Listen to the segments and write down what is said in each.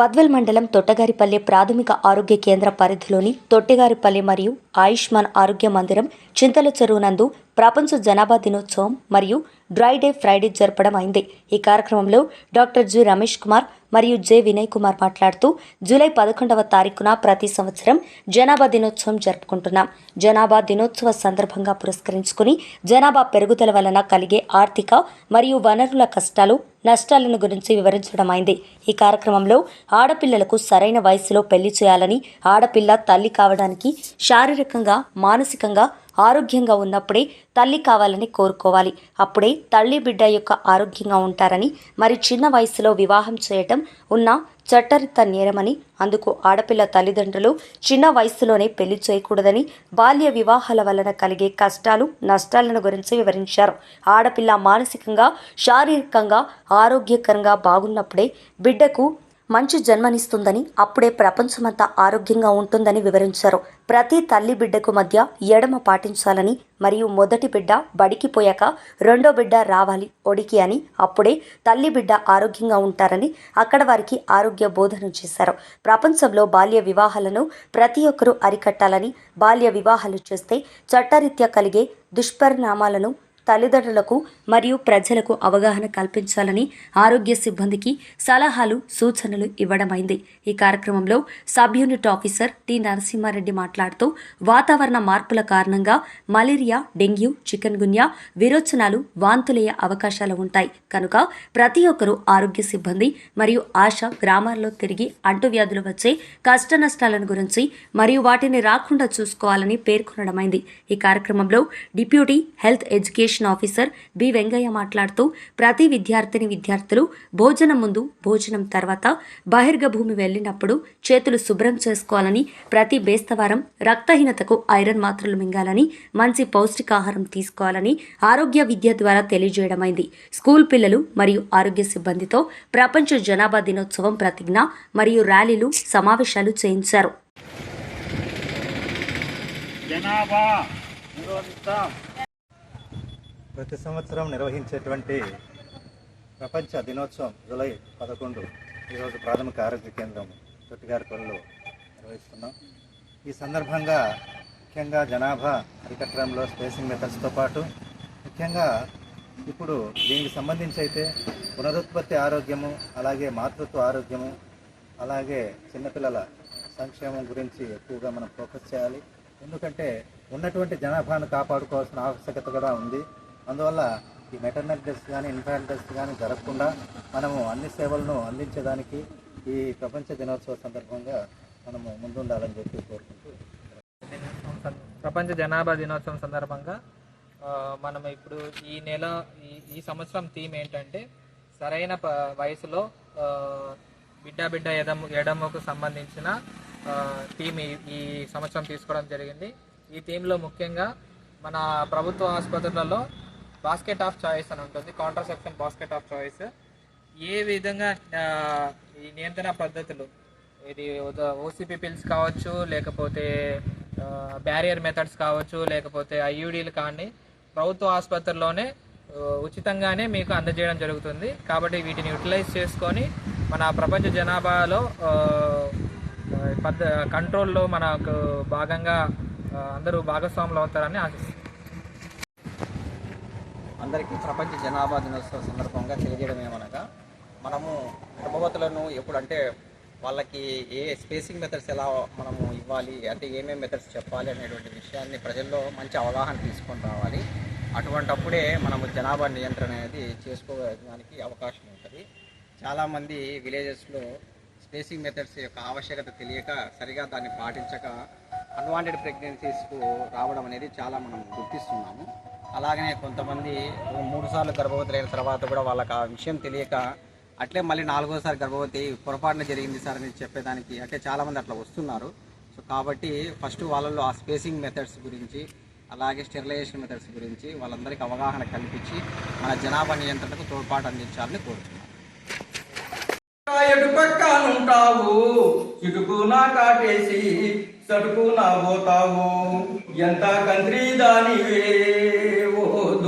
బద్వెల్ మండలం తొట్టగారిపల్లె ప్రాథమిక ఆరోగ్య కేంద్ర పరిధిలోని తొట్టెగారిపల్లె మరియు ఆయుష్మాన్ ఆరోగ్య మందిరం చింతల చెరువు నందు ప్రపంచ జనాభా దినోత్సవం మరియు డ్రై డే ఫ్రైడే జరపడం అయింది. ఈ కార్యక్రమంలో డాక్టర్ జి రమేష్ కుమార్ మరియు జె వినయ్ కుమార్ మాట్లాడుతూ జూలై పదకొండవ తారీఖున ప్రతి సంవత్సరం జనాభా దినోత్సవం జరుపుకుంటున్నాం. జనాభా దినోత్సవ సందర్భంగా పురస్కరించుకుని జనాభా పెరుగుదల వలన కలిగే ఆర్థిక మరియు వనరుల కష్టాలు నష్టాలను గురించి వివరించడం అయింది ఈ కార్యక్రమంలో ఆడపిల్లలకు సరైన వయసులో పెళ్ళి చేయాలని ఆడపిల్ల తల్లి కావడానికి శారీరకంగా మానసికంగా ఆరోగ్యంగా ఉన్నప్పుడే తల్లి కావాలని కోరుకోవాలి. అప్పుడే తల్లి బిడ్డ యొక్క ఆరోగ్యంగా ఉంటారని మరి చిన్న వయసులో వివాహం చేయటం ఉన్న చట్టరిత నేరమని అందుకు ఆడపిల్ల తల్లిదండ్రులు చిన్న వయసులోనే పెళ్ళి చేయకూడదని బాల్య వివాహాల వలన కలిగే కష్టాలు నష్టాలను గురించి వివరించారు. ఆడపిల్ల మానసికంగా శారీరకంగా ఆరోగ్యకరంగా బాగున్నప్పుడే బిడ్డకు మంచి జన్మనిస్తుందని అప్పుడే ప్రపంచమంతా ఆరోగ్యంగా ఉంటుందని వివరించారు. ప్రతి తల్లి బిడ్డకు మధ్య ఎడమ పాటించాలని మరియు మొదటి బిడ్డ బడికి పోయాక రెండో బిడ్డ రావాలి ఒడికి అని అప్పుడే తల్లి బిడ్డ ఆరోగ్యంగా ఉంటారని అక్కడ వారికి ఆరోగ్య బోధన చేశారు. ప్రపంచంలో బాల్య వివాహాలను ప్రతి ఒక్కరూ అరికట్టాలని బాల్య వివాహాలు చేస్తే చట్టరీత్యా కలిగే దుష్పరిణామాలను తల్లిదండ్రులకు మరియు ప్రజలకు అవగాహన కల్పించాలని ఆరోగ్య సిబ్బందికి సలహాలు సూచనలు ఇవ్వడమైంది. ఈ కార్యక్రమంలో sub unit officer T Narasimha Reddy మాట్లాడుతూ వాతావరణ మార్పుల కారణంగా మలేరియా డెంగ్యూ చికెన్ గున్యా విరోచనాలు వాంతులయ్యే అవకాశాలు ఉంటాయి. కనుక ప్రతి ఒక్కరూ ఆరోగ్య సిబ్బంది మరియు ఆశ గ్రామాల్లో తిరిగి అంటువ్యాధులు వచ్చే కష్ట నష్టాలను గురించి మరియు వాటిని రాకుండా చూసుకోవాలని పేర్కొనడమైంది. ఈ కార్యక్రమంలో deputy health education officer B Vengayya మాట్లాడుతూ ప్రతి విద్యార్థిని విద్యార్థులు భోజనం ముందు భోజనం తర్వాత బహిర్గ భూమి వెళ్ళినప్పుడు చేతులు శుభ్రం చేసుకోవాలని ప్రతి బేస్తవారం రక్తహీనతకు ఐరన్ మాత్రలు మింగాలని మంచి పౌష్టికాహారం తీసుకోవాలని ఆరోగ్య విద్య ద్వారా తెలియజేయడమైంది. స్కూల్ పిల్లలు మరియు ఆరోగ్య సిబ్బందితో ప్రపంచ జనాభా దినోత్సవం ప్రతిజ్ఞ మరియు ర్యాలీలు సమావేశాలు చేయించారు. జనాభా నిరోధిస్తాం ప్రతి సంవత్సరం నిర్వహించేటువంటి ప్రపంచ దినోత్సవం జూలై పదకొండు ఈరోజు ప్రాథమిక ఆరోగ్య కేంద్రం తొట్టిగారిపల్లిలో నిర్వహిస్తున్నాం. ఈ సందర్భంగా ముఖ్యంగా జనాభా అరికట్టడంలో స్పేసింగ్ మెథడ్స్తో పాటు ముఖ్యంగా ఇప్పుడు దీనికి సంబంధించి అయితే పునరుత్పత్తి ఆరోగ్యము అలాగే మాతృత్వ ఆరోగ్యము అలాగే చిన్నపిల్లల సంక్షేమం గురించి ఎక్కువగా మనం ఫోకస్ చేయాలి. ఎందుకంటే ఉన్నటువంటి జనాభాను కాపాడుకోవాల్సిన ఆవశ్యకత కూడా ఉంది. అందువల్ల ఈ మెటర్నల్ డెత్ కానీ ఇన్ఫాంట్ డెత్ కానీ జరగకుండా మనము అన్ని సేవలను అందించడానికి ఈ ప్రపంచ దినోత్సవ సందర్భంగా మనము ముందుండాలని చెప్పి కోరుకుంటూ ప్రపంచ జనాభా దినోత్సవం సందర్భంగా మనం ఇప్పుడు ఈ నెల ఈ ఈ సంవత్సరం థీమ్ ఏంటంటే సరైన వయసులో బిడ్డ బిడ్డ ఎడము ఎడముకు సంబంధించిన థీమ్ ఈ సంవత్సరం తీసుకోవడం జరిగింది. ఈ థీమ్లో ముఖ్యంగా మన ప్రభుత్వ ఆసుపత్రులలో బాస్కెట్ ఆఫ్ చాయిస్ అని ఉంటుంది. కాంట్రాసెప్షన్ బాస్కెట్ ఆఫ్ చాయిస్ ఏ విధంగా ఈ నియంత్రణ పద్ధతులు? ఇది ఓసిపి పిల్స్ కావచ్చు లేకపోతే బ్యారియర్ మెథడ్స్ కావచ్చు లేకపోతే ఐయుడీలు కానీ ప్రభుత్వ ఆసుపత్రిలోనే ఉచితంగానే మీకు అందజేయడం జరుగుతుంది. కాబట్టి వీటిని యూటిలైజ్ చేసుకొని మన ప్రపంచ జనాభాలో ఆ, పద్ధ కంట్రోల్లో మనకు భాగంగా అందరూ భాగస్వాములు అవుతారని ఆశిస్తున్నాను అందరికీ ప్రపంచ జనాభా దినోత్సవం సందర్భంగా తెలియజేయడం ఏమనగా మనము గర్భవతులను ఎప్పుడంటే వాళ్ళకి ఏ స్పేసింగ్ మెథడ్స్ ఎలా మనము ఇవ్వాలి అంటే ఏమేమి మెథడ్స్ చెప్పాలి అనేటువంటి విషయాన్ని ప్రజల్లో మంచి అవగాహన తీసుకొని రావాలి. అటువంటప్పుడే మనము జనాభా నియంత్రణ అనేది చేసుకోవడానికి అవకాశం ఉంటుంది. చాలామంది విలేజెస్లో స్పేసింగ్ మెథడ్స్ యొక్క ఆవశ్యకత తెలియక సరిగా దాన్ని పాటించక అన్వాంటెడ్ ప్రెగ్నెన్సీస్కు రావడం అనేది చాలా మనం గుర్తిస్తున్నాము. అలాగనే కొంతమంది మూడు సార్లు అయిన తర్వాత కూడా వాళ్ళకి ఆ విషయం తెలియక అట్లే మళ్ళీ నాలుగోసారి గర్భవతి పొరపాటున జరిగింది సార్ అని చెప్పేదానికి అంటే చాలామంది అట్లా వస్తున్నారు. సో కాబట్టి ఫస్ట్ వాళ్ళలో ఆ స్పేసింగ్ మెథడ్స్ గురించి అలాగే స్టెరిలైజేషన్ మెథడ్స్ గురించి వాళ్ళందరికీ అవగాహన కల్పించి మన జనాభా నియంత్రణకు తోడ్పాటు అందించాలని కోరుతున్నాను. ఎటు ఇటుకు నా కాటేసి సటుకు నా పోతావు. ఎంత కంత్రి దానివే?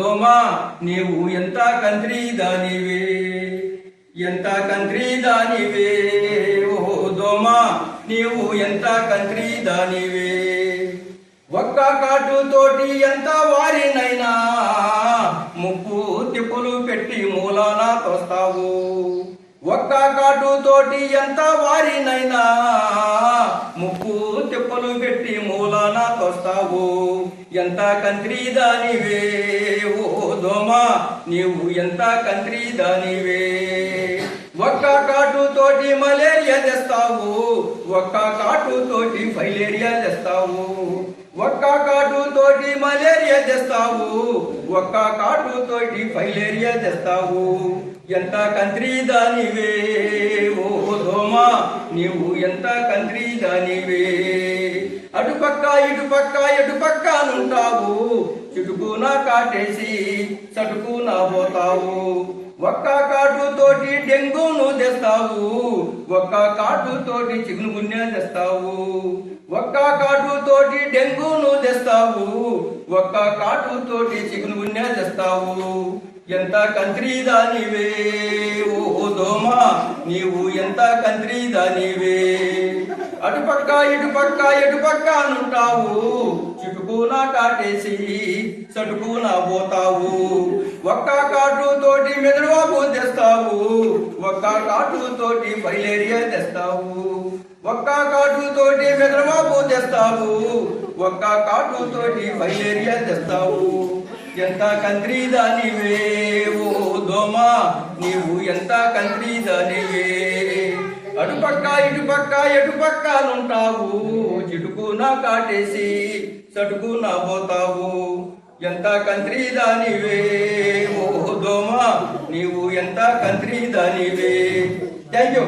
దోమా నీవు ఎంత కంత్రి దానివే ఎంత కంత్రి దానివే ఓ దోమా నీవు ఎంత కంత్రి దానివే ఒక్క కాటుతోటి ఎంత వారినైనా ముప్పు తిప్పులు పెట్టి మూలాన తోస్తావు. ఒక్క కాటుతోటి ఎంత వారినైనా ముప్పు చెప్పులు పెట్టి మూలాన తోస్తావు. ఎంత కంత్రి దానివే ఓ దోమ నీవు ఎంత కంత్రి దానివే ఒక్క కాటు తోటి మలేరియా తెస్తావు. ఒక్క కాటు తోటి ఫైలేరియా తెస్తావు. ఒక్క కాటు తోటి మలేరియా తెస్తావు. ఒక్క కాటు తోటి ఫైలేరియా తెస్తావు. ఎంత కంత్రి దానివే ఓ దోమా నీవు ఎంత కంత్రి దానివే అటుపక్క ఇటుపక్క ఎటుపక్క నుంటావు చుటుకున కాటేసి చటుకున పోతావు. ఒక్క కాటు తెస్తావు? ఒక్క కాటు తోటి చిగును గున్య తెస్తావు. ఒక్క కాటు తోటి డెంగూను తెస్తావు. ఒక్క కాటు తోటి చిగును గున్య తెస్తావు. ఎంత కంత్రి దానివే ఓ దోమా నీవు ఎంత కంత్రి దానివే అటుపక్క ఇటుపక్క ఎటుపక్క నుంటావు చుటుకున కాటేసి చటుకున పోతావు. ఒక్క కాటు తోటి మెదడువాపు తెస్తావు ఒక్క కాటు తోటి ఫైలేరియా తెస్తావు. ఒక్క కాటు తోటి మెదడువాపు తెస్తావు ఒక్క కాటు తోటి ఫైలేరియా తెస్తావు. ఎంత కంత్రి దానివే ఓ దోమ నీవు ఎంత కంత్రి దానివే. అటుపక్క ఇటుపక్క ఎటుపక్కనుంటావు? చిటుకున కాటేసి చటుకున పోతావు. ఎంత కంత్రి దానివే ఓ దోమ నీవు ఎంత కంత్రి దానివే థ్యాంక్ యూ